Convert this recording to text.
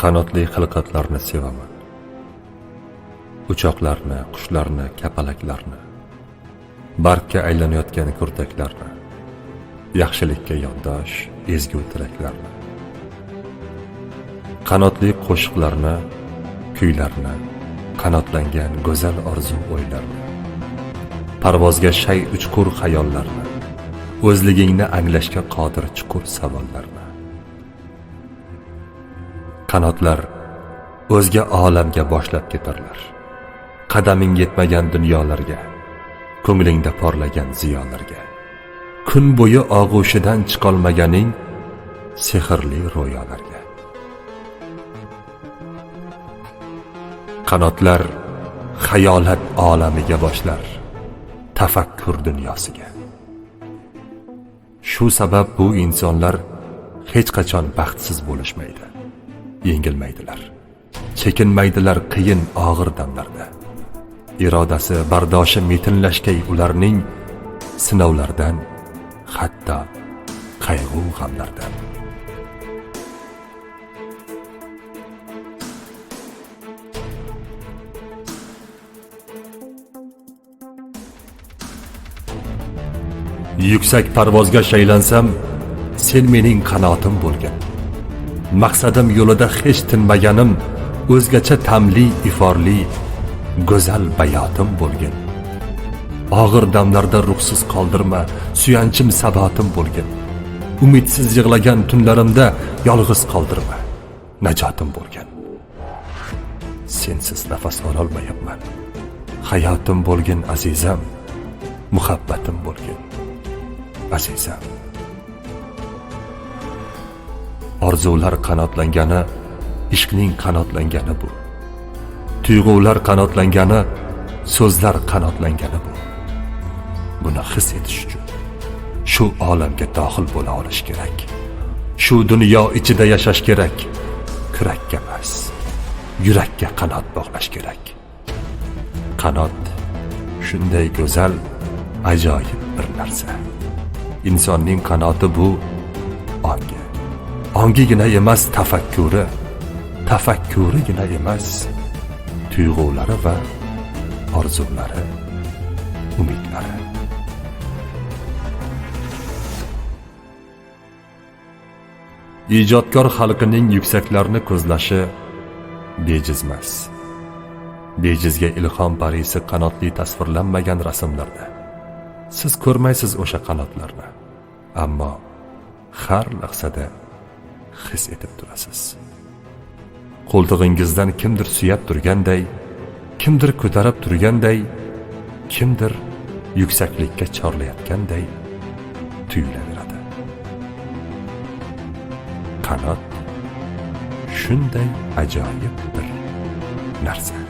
qanotli xilqatlarni sevaman. Uchoqlarni qushlarni kapalaklarni bargga aylanayotgan kurtaklarni yaxshilikka yondosh ezgu tilaklarni qanotli qo'shiqlarni kuylarni qanotlangan go'zal orzu o'ylarni parvozga shay uchqur xayollarni o'zligingni anglashga qodir chuqur savollarni qanotlar o'zga olamga boshlab ketarlar. Qadaming yetmagan dunyolarga ko'nglingda porlagan ziyolarga kun bo'yi og'ushidan chiqolmaganing sehrli ro'yolarga qanotlar xayolat olamiga boshlar tafakkur dunyosiga. Shu sabab bu insonlar hech qachon baxtsiz bo'lishmaydi. Yengilmaydilar. Chekinmaydilar qiyin og'ir damlarda. Irodasi bardoshi metinlashgay ularning sinovlardan hatto qayg'u g'amlardan. Yuksak parvozga shaylansam sen mening qanotim bo'lgin maqsadim yo'lida hech tinmaganim o'zgacha tamli iforli go'zal bayotim bo'lgin. Og'ir damlarda ruhsiz qoldirma suyanchim sabotim bo'lgin. Umidsiz yig'lagan tunlarimda yolg'iz qoldirma najotim bo'lgin. Sensiz nafas ololmayapman. Hayotim bo'lgin azizam muhabbatim bo'lgin azizam. Orzular qanotlangani ishqning qanotlangani bu. Tuyg'ular qanotlangani so'zlar qanotlangani bu. Buni his etish uchun shu olamga dohil bo'la olish kerak. Shu dunyo ichida yashash kerak. Kurakka emas yurakka qanot bog'lash kerak. Qanot shunday go'zal ajoyib bir narsa. Insonning qanoti bu ongi ongigina emas tafakkuri tafakkurigina emas tuyg'ulari va orzulari umidlari. Ijodkor xalqining yuksaklarni ko'zlashi bejizmas. Bejizga ilhom parisi qanotli tasvirlanmagan rasmlarda. Siz ko'rmaysiz o'sha qanotlarni. Ammo har lahzada his etib turasiz. Qo'ltig'ingizdan kimdir suyab turganday kimdir ko'tarib turganday kimdir yuksaklikka chorlayotganday tuyulaveradi. Qanot shunday ajoyib bir narsa.